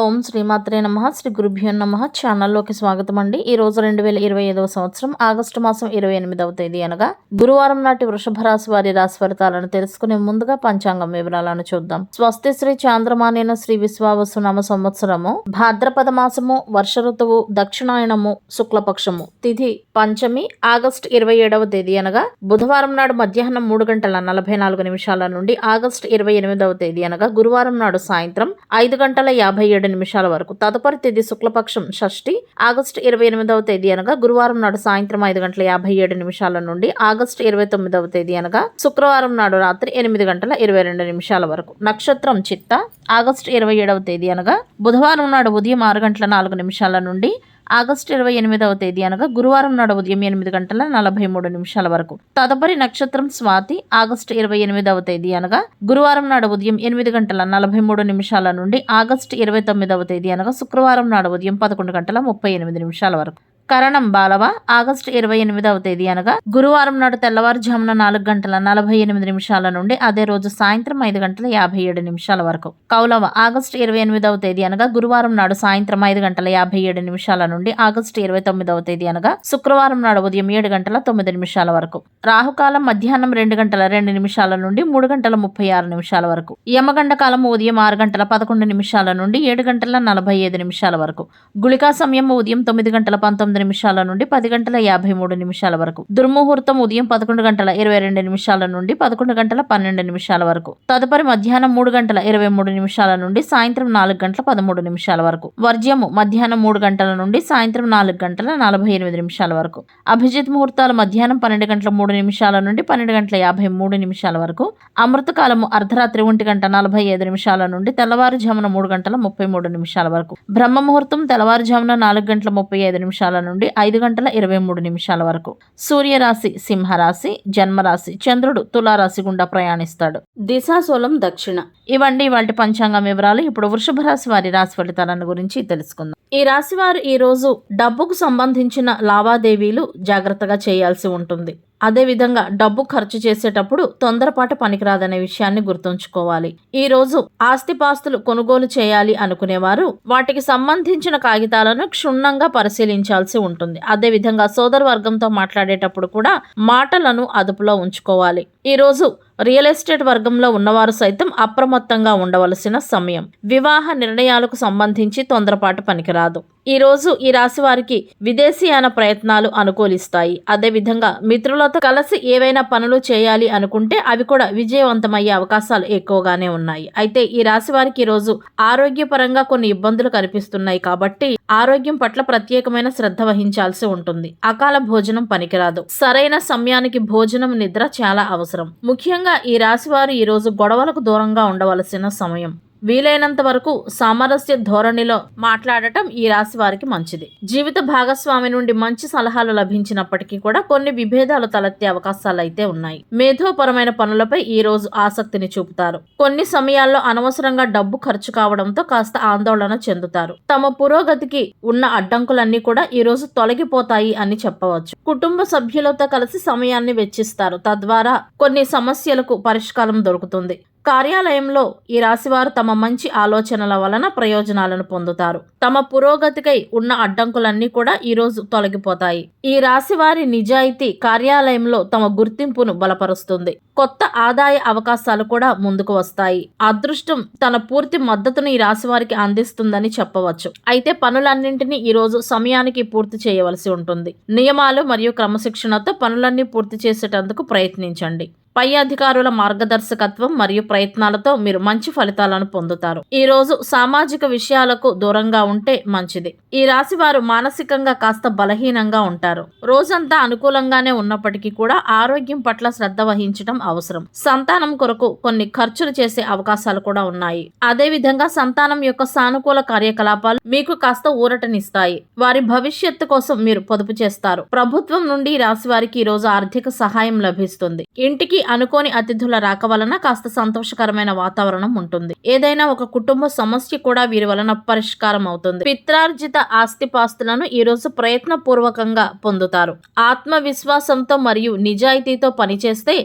ఓం శ్రీమాత్రే నమ. శ్రీ గురుభ్యో నమ. ఛానల్లోకి స్వాగతం అండి ఈ రోజు రెండు వేల ఇరవై ఐదవ సంవత్సరం ఆగస్టు మాసం ఇరవై ఎనిమిదవ తేదీ అనగా గురువారం నాటి వృషభ రాశి వారి రాశి ఫలితాలను తెలుసుకునే ముందుగా పంచాంగం వివరాలను చూద్దాం. స్వస్తి శ్రీ చాంద్రమానేన శ్రీ విశ్వావసు నామ సంవత్సరము భాద్రపద మాసము వర్ష ఋతువు దక్షిణాయనము శుక్లపక్షము. తిథి పంచమి ఆగస్టు ఇరవై ఏడవ తేదీ అనగా బుధవారం నాడు మధ్యాహ్నం మూడు గంటల నలభై నాలుగు నిమిషాల నుండి ఆగస్టు ఇరవై ఎనిమిదవ తేదీ అనగా గురువారం నాడు సాయంత్రం ఐదు గంటల యాభై ఏడు నిమిషాల వరకు. తదుపరి తేదీ శుక్లపక్షం షష్ఠి. ఆగస్టు ఇరవై ఎనిమిదవ తేదీ అనగా గురువారం నాడు సాయంత్రం ఐదు గంటల యాభై ఏడు నిమిషాల నుండి ఆగస్టు ఇరవై తొమ్మిదవ తేదీ అనగా శుక్రవారం నాడు రాత్రి ఎనిమిది గంటల ఇరవై రెండు నిమిషాల వరకు. నక్షత్రం చిత్త. ఆగస్టు ఇరవై ఏడవ తేదీ అనగా బుధవారం నాడు ఉదయం ఆరు గంటల నాలుగు నిమిషాల నుండి ఆగస్టు ఇరవై ఎనిమిదవ తేదీ అనగా గురువారం నాడు ఉదయం ఎనిమిది గంటల నలభై మూడు నిమిషాల వరకు. తదుపరి నక్షత్రం స్వాతి ఆగస్టు ఇరవై ఎనిమిదవ తేదీ అనగా గురువారం నాడు ఉదయం ఎనిమిది గంటల నలభై మూడు నిమిషాల నుండి ఆగస్టు ఇరవై తొమ్మిదవ తేదీ అనగా శుక్రవారం నాడు ఉదయం పదకొండు గంటల ముప్పై ఎనిమిది నిమిషాల వరకు. కరణం బాలవ ఆగస్టు ఇరవై ఎనిమిదవ తేదీ అనగా గురువారం నాడు తెల్లవారుజామున నాలుగు గంటల నలభై ఎనిమిది నిమిషాల నుండి అదే రోజు సాయంత్రం ఐదు గంటల యాభై ఏడు నిమిషాల వరకు. కౌలవ ఆగస్టు ఇరవై ఎనిమిదవ తేదీ అనగా గురువారం నాడు సాయంత్రం ఐదు గంటల యాభై ఏడు నిమిషాల నుండి ఆగస్టు ఇరవై తొమ్మిదవ తేదీ అనగా శుక్రవారం నాడు ఉదయం ఏడు గంటల తొమ్మిది నిమిషాల వరకు. రాహుకాలం మధ్యాహ్నం రెండు గంటల రెండు నిమిషాల నుండి మూడు గంటల ముప్పై ఆరు నిమిషాల వరకు. యమగండ కాలం ఉదయం ఆరు గంటల పదకొండు నిమిషాల నుండి ఏడు గంటల నలభై ఐదు నిమిషాల వరకు. గుళికా సమయం ఉదయం తొమ్మిది గంటల పంతొమ్మిది నిమిషాల నుండి పది గంటల యాభై మూడు నిమిషాల వరకు. దుర్ముహూర్తం ఉదయం పదకొండు గంటల ఇరవై రెండు నిమిషాల నుండి పదకొండు గంటల పన్నెండు నిమిషాల వరకు. తదుపరి మధ్యాహ్నం మూడు గంటల ఇరవై మూడు నిమిషాల నుండి సాయంత్రం నాలుగు గంటల పదమూడు నిమిషాల వరకు. వర్జ్యము మధ్యాహ్నం మూడు గంటల నుండి సాయంత్రం నాలుగు గంటల నలభై ఎనిమిది నిమిషాల వరకు. అభిజిత్ ముహూర్తాలు మధ్యాహ్నం పన్నెండు గంటల మూడు నిమిషాల నుండి పన్నెండు గంటల యాభై మూడు నిమిషాల వరకు. అమృతకాలము అర్ధరాత్రి ఒంటి గంట నలభై ఐదు నిమిషాల నుండి తెల్లవారుజామున మూడు గంటల ముప్పై మూడు నిమిషాల వరకు. బ్రహ్మ ముహూర్తం తెల్లవారుజామున నాలుగు గంటల ముప్పై ఐదు నిమిషాల నుండి ఐదు గంటల ఇరవై మూడు నిమిషాల వరకు. సూర్యరాశి సింహరాశి జన్మరాశి చంద్రుడు తులారాశి గుండా ప్రయాణిస్తాడు. దిశాశూలం దక్షిణ. ఇవండి వాటి పంచాంగం వివరాలు. ఇప్పుడు వృషభ రాశి వారి రాశి ఫలితాలను గురించి తెలుసుకుందాం. ఈ రాశి వారు ఈ రోజు డబ్బుకు సంబంధించిన లావాదేవీలు జాగ్రత్తగా చేయాల్సి ఉంటుంది. అదేవిధంగా డబ్బు ఖర్చు చేసేటప్పుడు తొందరపాటు పనికిరాదనే విషయాన్ని గుర్తుంచుకోవాలి. ఈ రోజు ఆస్తిపాస్తులు కొనుగోలు చేయాలి అనుకునేవారు వాటికి సంబంధించిన కాగితాలను క్షుణ్ణంగా పరిశీలించాల్సి ఉంటుంది. అదేవిధంగా సోదర వర్గంతో మాట్లాడేటప్పుడు కూడా మాటలను అదుపులో ఉంచుకోవాలి. ఈ రోజు రియల్ ఎస్టేట్ వర్గంలో ఉన్నవారు సైతం అప్రమత్తంగా ఉండవలసిన సమయం. వివాహ నిర్ణయాలకు సంబంధించి తొందరపాటు పనికిరాదు. ఈ రోజు ఈ రాశి వారికి విదేశీయాన ప్రయత్నాలు అనుకూలిస్తాయి. అదేవిధంగా మిత్రులతో కలిసి ఏవైనా పనులు చేయాలి అనుకుంటే అవి కూడా విజయవంతమయ్యే అవకాశాలు ఎక్కువగానే ఉన్నాయి. అయితే ఈ రాశి వారికి ఈ రోజు ఆరోగ్యపరంగా కొన్ని ఇబ్బందులు కనిపిస్తున్నాయి కాబట్టి ఆరోగ్యం పట్ల ప్రత్యేకమైన శ్రద్ధ వహించాల్సి ఉంటుంది. అకాల భోజనం పనికిరాదు. సరైన సమయానికి భోజనం నిద్ర చాలా అవసరం. ముఖ్యంగా ఈ రాశివారు వారు ఈరోజు గొడవలకు దూరంగా ఉండవలసిన సమయం. వీలైనంత వరకు సామరస్య ధోరణిలో మాట్లాడటం ఈ రాశి వారికి మంచిది. జీవిత భాగస్వామి నుండి మంచి సలహాలు లభించినప్పటికీ కూడా కొన్ని విభేదాలు తలెత్తే అవకాశాలు అయితే ఉన్నాయి. మేధోపరమైన పనులపై ఈ రోజు ఆసక్తిని చూపుతారు. కొన్ని సమయాల్లో అనవసరంగా డబ్బు ఖర్చు కావడంతో కాస్త ఆందోళన చెందుతారు. తమ పురోగతికి ఉన్న అడ్డంకులన్నీ కూడా ఈ రోజు తొలగిపోతాయి అని చెప్పవచ్చు. కుటుంబ సభ్యులతో కలిసి సమయాన్ని వెచ్చిస్తారు. తద్వారా కొన్ని సమస్యలకు పరిష్కారం దొరుకుతుంది. కార్యాలయంలో ఈ రాశివారు తమ మంచి ఆలోచనల వలన ప్రయోజనాలను పొందుతారు. తమ పురోగతికై ఉన్న అడ్డంకులన్నీ కూడా ఈ రోజు తొలగిపోతాయి. ఈ రాశివారి నిజాయితీ కార్యాలయంలో తమ గుర్తింపును బలపరుస్తుంది. కొత్త ఆదాయ అవకాశాలు కూడా ముందుకు వస్తాయి. అదృష్టం తన పూర్తి మద్దతును ఈ రాశి వారికి అందిస్తుందని చెప్పవచ్చు. అయితే పనులన్నింటినీ ఈ రోజు సమయానికి పూర్తి చేయవలసి ఉంటుంది. నియమాలు మరియు క్రమశిక్షణతో పనులన్నీ పూర్తి చేసేటందుకు ప్రయత్నించండి. పై అధికారుల మార్గదర్శకత్వం మరియు ప్రయత్నాలతో మీరు మంచి ఫలితాలను పొందుతారు. ఈ రోజు సామాజిక విషయాలకు దూరంగా ఉంటే మంచిది. ఈ రాశి వారు మానసికంగా కాస్త బలహీనంగా ఉంటారు. రోజంతా అనుకూలంగానే ఉన్నప్పటికీ కూడా ఆరోగ్యం పట్ల శ్రద్ధ వహించడం అవసరం. సంతానం కొరకు కొన్ని ఖర్చులు చేసే అవకాశాలు కూడా ఉన్నాయి. అదే విధంగా సంతానం యొక్క సానుకూల కార్యకలాపాలు మీకు కాస్త ఊరటనిస్తాయి. వారి భవిష్యత్తు కోసం మీరు పొదుపు చేస్తారు. ప్రభుత్వం నుండి ఈ రాశి వారికి ఈ రోజు ఆర్థిక సహాయం లభిస్తుంది. ఇంటికి అనుకోని అతిథుల రాక వలన కాస్త సంతోషకరమైన వాతావరణం ఉంటుంది. ఏదైనా ఒక కుటుంబ సమస్య కూడా వీరి వలన పరిష్కారం అవుతుంది. పిత్రార్జిత ఆస్తిపాస్తులను ఈ రోజు ప్రయత్నపూర్వకంగా పొందుతారు. ఆత్మవిశ్వాసంతో మరియు నిజాయితీతో పనిచేస్తే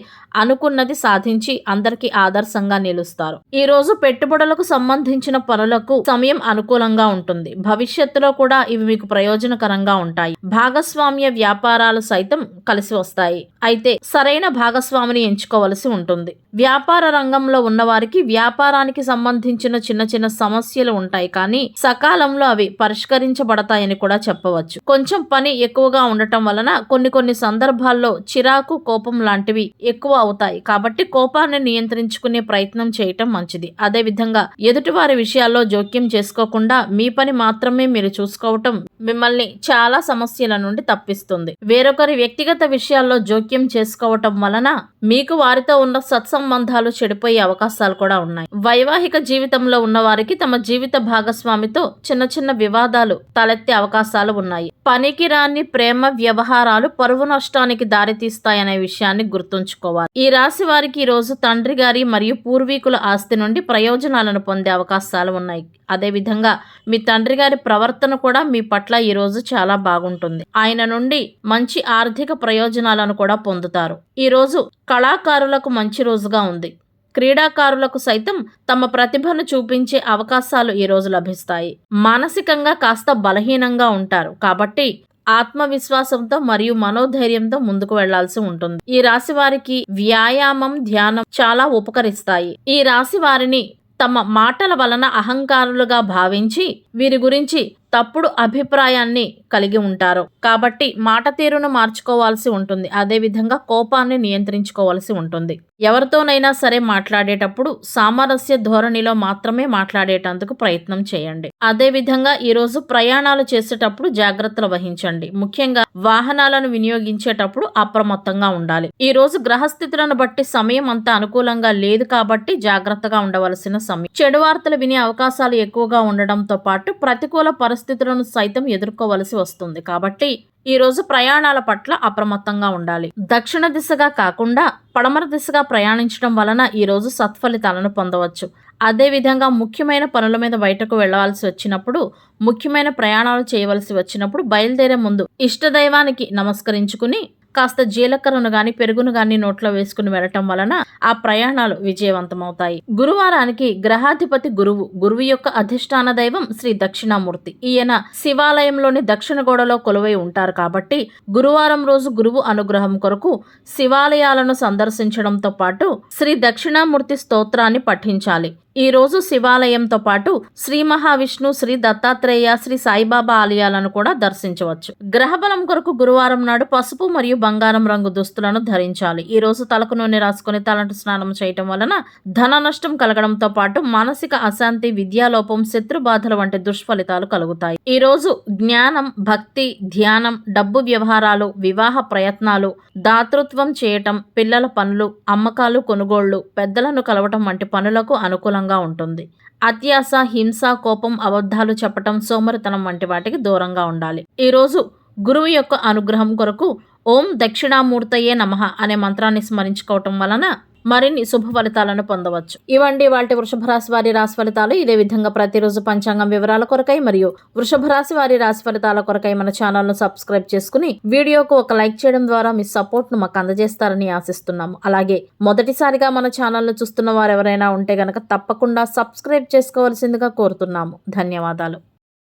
అనుకున్నది సాధించి అందరికీ ఆదర్శంగా నిలుస్తారు. ఈ రోజు పెట్టుబడులకు సంబంధించిన పనులకు సమయం అనుకూలంగా ఉంటుంది. భవిష్యత్తులో కూడా ఇవి మీకు ప్రయోజనకరంగా ఉంటాయి. భాగస్వామ్య వ్యాపారాలు సైతం కలిసి వస్తాయి. అయితే సరైన భాగస్వామిని ఎంచుకోవలసి ఉంటుంది. వ్యాపార రంగంలో ఉన్నవారికి వ్యాపారానికి సంబంధించిన చిన్న చిన్న సమస్యలు ఉంటాయి. కానీ సకాలంలో అవి పరిష్కరించబడతాయని కూడా చెప్పవచ్చు. కొంచెం పని ఎక్కువగా ఉండటం వలన కొన్ని కొన్ని సందర్భాల్లో చిరాకు కోపం లాంటివి ఎక్కువ అవుతాయి. కాబట్టి కోపాన్ని నియంత్రించుకునే ప్రయత్నం చేయటం మంచిది. అదే విధంగా ఎదుటివారి విషయాల్లో జోక్యం చేసుకోకుండా మీ పని మాత్రమే మీరు చూసుకోవటం మిమ్మల్ని చాలా సమస్యల నుండి తప్పిస్తుంది. వేరొకరి వ్యక్తిగత విషయాల్లో జోక్యం చేసుకోవటం వలన మీ మీకు వారితో ఉన్న సత్సంబంధాలు చెడిపోయే అవకాశాలు కూడా ఉన్నాయి. వైవాహిక జీవితంలో ఉన్న వారికి తమ జీవిత భాగస్వామితో చిన్న చిన్న వివాదాలు తలెత్తే అవకాశాలు ఉన్నాయి. పనికి రాని ప్రేమ వ్యవహారాలు పరువు నష్టానికి దారితీస్తాయనే విషయాన్ని గుర్తుంచుకోవాలి. ఈ రాశి వారికి ఈ రోజు తండ్రి గారి మరియు పూర్వీకుల ఆస్తి నుండి ప్రయోజనాలను పొందే అవకాశాలు ఉన్నాయి. అదేవిధంగా మీ తండ్రి గారి ప్రవర్తన కూడా మీ పట్ల ఈ రోజు చాలా బాగుంటుంది. ఆయన నుండి మంచి ఆర్థిక ప్రయోజనాలను కూడా పొందుతారు. ఈ రోజు కళాకారులకు మంచి రోజుగా ఉంది. క్రీడాకారులకు సైతం తమ ప్రతిభను చూపించే అవకాశాలు ఈ రోజు లభిస్తాయి. మానసికంగా కాస్త బలహీనంగా ఉంటారు. కాబట్టి ఆత్మవిశ్వాసంతో మరియు మనోధైర్యంతో ముందుకు వెళ్ళాల్సి ఉంటుంది. ఈ రాశి వారికి వ్యాయామం ధ్యానం చాలా ఉపకరిస్తాయి. ఈ రాశి వారిని తమ మాటల వలన అహంకారులుగా భావించి వీరి గురించి తప్పుడు అభిప్రాయాన్ని కలిగి ఉంటారు. కాబట్టి మాట తీరును మార్చుకోవాల్సి ఉంటుంది. అదేవిధంగా కోపాన్ని నియంత్రించుకోవాల్సి ఉంటుంది. ఎవరితోనైనా సరే మాట్లాడేటప్పుడు సామరస్య ధోరణిలో మాత్రమే మాట్లాడేటందుకు ప్రయత్నం చేయండి. అదేవిధంగా ఈరోజు ప్రయాణాలు చేసేటప్పుడు జాగ్రత్తలు వహించండి. ముఖ్యంగా వాహనాలను వినియోగించేటప్పుడు అప్రమత్తంగా ఉండాలి. ఈ రోజు గ్రహస్థితులను బట్టి సమయం అంత అనుకూలంగా లేదు కాబట్టి జాగ్రత్తగా ఉండవలసిన సమయం. చెడు వార్తలు వినే అవకాశాలు ఎక్కువగా ఉండడంతో పాటు ప్రతికూల పరిస్థితులను సైతం ఎదుర్కోవలసి వస్తుంది. కాబట్టి ఈ రోజు ప్రయాణాల పట్ల అప్రమత్తంగా ఉండాలి. దక్షిణ దిశగా కాకుండా పడమర దిశగా ప్రయాణించడం వలన ఈ రోజు సత్ఫలితాలను పొందవచ్చు. అదేవిధంగా ముఖ్యమైన పనుల మీద బయటకు వెళ్ళవలసి వచ్చినప్పుడు ముఖ్యమైన ప్రయాణాలు చేయవలసి వచ్చినప్పుడు బయలుదేరే ముందు ఇష్టదైవానికి నమస్కరించుకుని కాస్త జీలకర్రను గాని పెరుగును గాని నోట్లో వేసుకుని వెళ్ళటం వలన ఆ ప్రయాణాలు విజయవంతమవుతాయి. గురువారానికి గ్రహాధిపతి గురువు గురువు యొక్క అధిష్టాన దైవం శ్రీ దక్షిణామూర్తి. ఈయన శివాలయంలోని దక్షిణ గోడలో కొలువై ఉంటారు కాబట్టి గురువారం రోజు గురువు అనుగ్రహం కొరకు శివాలయాలను సందర్శించడంతో పాటు శ్రీ దక్షిణామూర్తి స్తోత్రాన్ని పఠించాలి. ఈ రోజు శివాలయంతో పాటు శ్రీ మహావిష్ణు శ్రీ దత్తాత్రేయ శ్రీ సాయిబాబా ఆలయాలను కూడా దర్శించవచ్చు. గ్రహబలం కొరకు గురువారం నాడు పసుపు మరియు బంగారం రంగు దుస్తులను ధరించాలి. ఈ రోజు తలకు నూనె రాసుకుని తలంటు స్నానం చేయటం వలన ధన నష్టం కలగడంతో పాటు మానసిక అశాంతి విద్యాలోపం శత్రు బాధల వంటి దుష్ఫలితాలు కలుగుతాయి. ఈ రోజు జ్ఞానం భక్తి ధ్యానం డబ్బు వ్యవహారాలు వివాహ ప్రయత్నాలు దాతృత్వం చేయటం పిల్లల పనులు అమ్మకాలు కొనుగోళ్ళు పెద్దలను కలవటం వంటి పనులకు అనుకూలంగా ఉంటుంది. అత్యాస హింస కోపం అబద్ధాలు చెప్పటం సోమరితనం వంటి వాటికి దూరంగా ఉండాలి. ఈరోజు గురువు యొక్క అనుగ్రహం కొరకు ఓం దక్షిణామూర్తయే నమః అనే మంత్రాన్ని స్మరించుకోవటం వలన మరిన్ని శుభ ఫలితాలను పొందవచ్చు. ఇవండి వాటి వృషభ రాశి వారి రాశి ఫలితాలు ఇదే విధంగా ప్రతిరోజు పంచాంగం వివరాల కొరకై మరియు వృషభ రాశి వారి రాశి ఫలితాల కొరకై మన ఛానల్ను సబ్స్క్రైబ్ చేసుకుని వీడియోకు ఒక లైక్ చేయడం ద్వారా మీ సపోర్ట్ను మాకు అందజేస్తారని ఆశిస్తున్నాము. అలాగే మొదటిసారిగా మన ఛానల్ను చూస్తున్న వారు ఎవరైనా ఉంటే గనక తప్పకుండా సబ్స్క్రైబ్ చేసుకోవాల్సిందిగా కోరుతున్నాము. ధన్యవాదాలు.